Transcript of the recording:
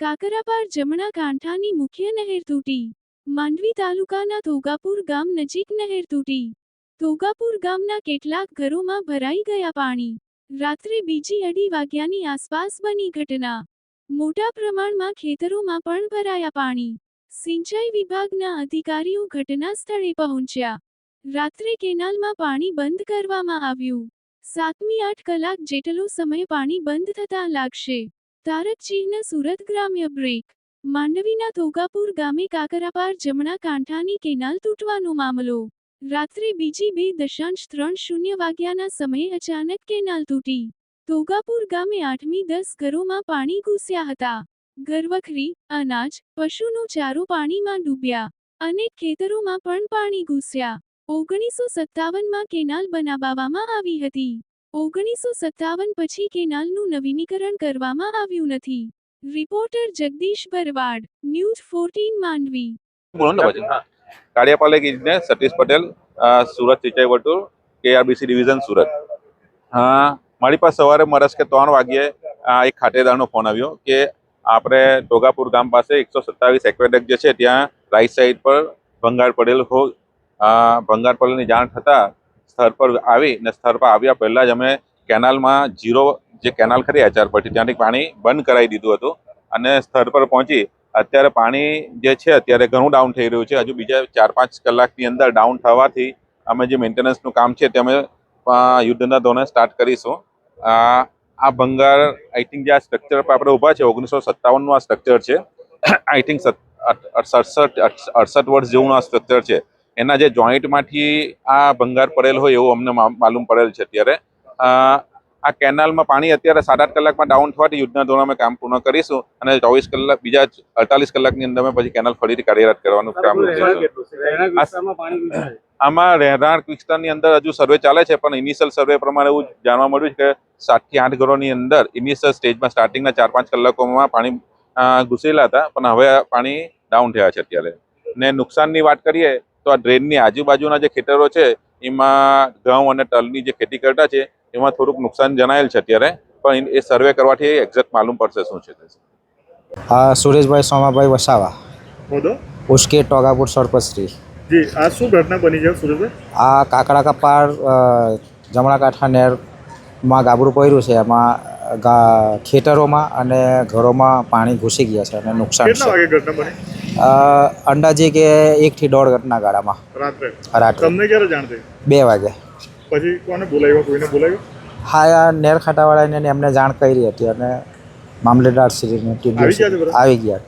કાકરાપાર જમણા કાંઠાની મુખ્ય નહેર તૂટી. માંડવી તાલુકાના તોગાપુર ગામ નજીક નહેર તૂટી. તોગાપુર ગામના કેટલાક ઘરોમાં ભરાઈ ગયા પાણી. રાત્રે બીજી અઢી વાગ્યાની આસપાસ બની ઘટના. મોટા પ્રમાણમાં ખેતરોમાં પણ ભરાયા પાણી. સિંચાઈ વિભાગના અધિકારીઓ ઘટના સ્થળે પહોંચ્યા. રાત્રે કેનાલમાં પાણી બંધ કરવામાં આવ્યું. સાતમી આઠ કલાક જેટલો સમય પાણી બંધ થતાં લાગશે. તારક ચિહ્ન સુરત ગ્રામ્ય બ્રેક. માંડવીના ધોગાપુર ગામે કાકરાપાર જમણા કાંઠાની કેનાલ તૂટવાનો મામલો. રાત્રે બીજી બે દશાંશ ત્રણ શૂન્ય વાગ્યાના સમયે અચાનક કેનાલ તૂટી. ધોગાપુર ગામે આઠમી દસ ઘરોમાં પાણી ઘૂસ્યા હતા. ઘરવખરી, અનાજ, પશુનો ચારો પાણીમાં ડૂબ્યા અનેક ખેતરોમાં પણ પાણી ઘૂસ્યા. ઓગણીસો સત્તાવનમાં કેનાલ બનાવવામાં આવી હતી. ઓગણીસો સત્તાવન પછી કેનાલનું નવીનીકરણ કરવામાં આવ્યું નથી. Reporter Jagdish Bharwad news fourteen Mandvi. બોલો ને પછી. કાળિયાપાલે કીધને સતીશ પટેલ અ, સુરત સિંચાઈ વટુર કેઆરબીસી ડિવિઝન સુરત. હા મારી પાસે સવારે મરસ કે ત્રણ વાગ્યે આ એક ખાતેદારનો ફોન આવ્યો કે આપણે ટોગાપુર ગામ પાસે એકસો સત્તાવીસ એક્વેડક જે છે ત્યાં રાઈટ સાઈડ પર ભંગાર પડેલ હો ભંગાર પડેલની જાણ થતાં સ્થળ પર આવી ને સ્થળ પર આવ્યા પહેલાં જ અમે કેનાલમાં જીરો જે કેનાલ ખરી આચાર પરથી, ત્યાંથી પાણી બંધ કરાવી દીધું હતું. અને સ્થળ પર પહોંચી, અત્યારે પાણી જે છે અત્યારે ઘણું ડાઉન થઈ રહ્યું છે. હજુ બીજા ચાર પાંચ કલાકની અંદર ડાઉન થવાથી અમે જે મેન્ટેનન્સનું કામ છે તે અમે યુદ્ધના ધોરણે સ્ટાર્ટ કરીશું. આ ભંગાર આઈ થિંક જે આ સ્ટ્રક્ચર પર આપણે ઊભા છે, ઓગણીસો સત્તાવનનું આ સ્ટ્રક્ચર છે. આઈ થિંક સડસઠ અડસઠ વર્ષ જેવું આ સ્ટ્રક્ચર છે. એના જે જોઈન્ટમાંથી આ ભંગાર પડેલ હોય એવું અમને માલુમ પડેલ છે અત્યારે. આ કેનાલમાં પાણી અત્યારે સાત આઠ કલાકમાં ડાઉન થવાથી યુદ્ધના ધોરણે અમે કામ પૂર્ણ કરીશું અને ચોવીસ કલાક બીજા અડતાલીસ કલાકની અંદર અમે પછી કેનાલ ફરીથી કાર્યરત કરવાનું કામ આમાં રહેણાંક વિસ્તારની અંદર હજુ સર્વે ચાલે છે પણ ઇનિશિયલ સર્વે પ્રમાણે એવું જાણવા મળ્યું છે કે સાતથી આઠ ઘરોની અંદર ઇનિશિયલ સ્ટેજમાં સ્ટાર્ટિંગના ચાર પાંચ કલાકોમાં પાણી ઘૂસેલા હતા પણ હવે આ પાણી ડાઉન થયા છે અત્યારે. ને નુકસાનની વાત કરીએ તો આ ડ્રેનની આજુબાજુના જે ખેતરો છે એમાં ઘઉં અને તલની જે ખેતી કરતા છે એમાં થોડુંક નુકસાન જણાયેલ છે અત્યારે. પણ એ સર્વે કરવાથી એક્ઝેક્ટ માલુમ પડશે શું છે આ સુરેશભાઈ સોમાભાઈ વસાવા. ઉશ્કે ટોગાપુર સરપંચશ્રી. જી આ શું ઘટના બની છે સુરેશભાઈ? આ કાકડા કપાર અ, જમણા કાંઠા નેરમાં ગાબડું પડ્યું છે. એમાં ખેતરોમાં અને ઘરોમાં પાણી ઘૂસી ગયા છે અને નુકસાન કેટલા છે. ઘટના બની? અ, અંદાજે કે એકથી દોઢ ઘટના ગાળામાં રાત્રે? રાત્રે. તમને ક્યારે જાણ થઈ? બે વાગે. પછી કોને બોલાવ્યો? કોઈને બોલાવ્યો? હા આ એમને જાણ કરી હતી અને મામલેદાર શ્રીની ટીમ? આવી ગયા.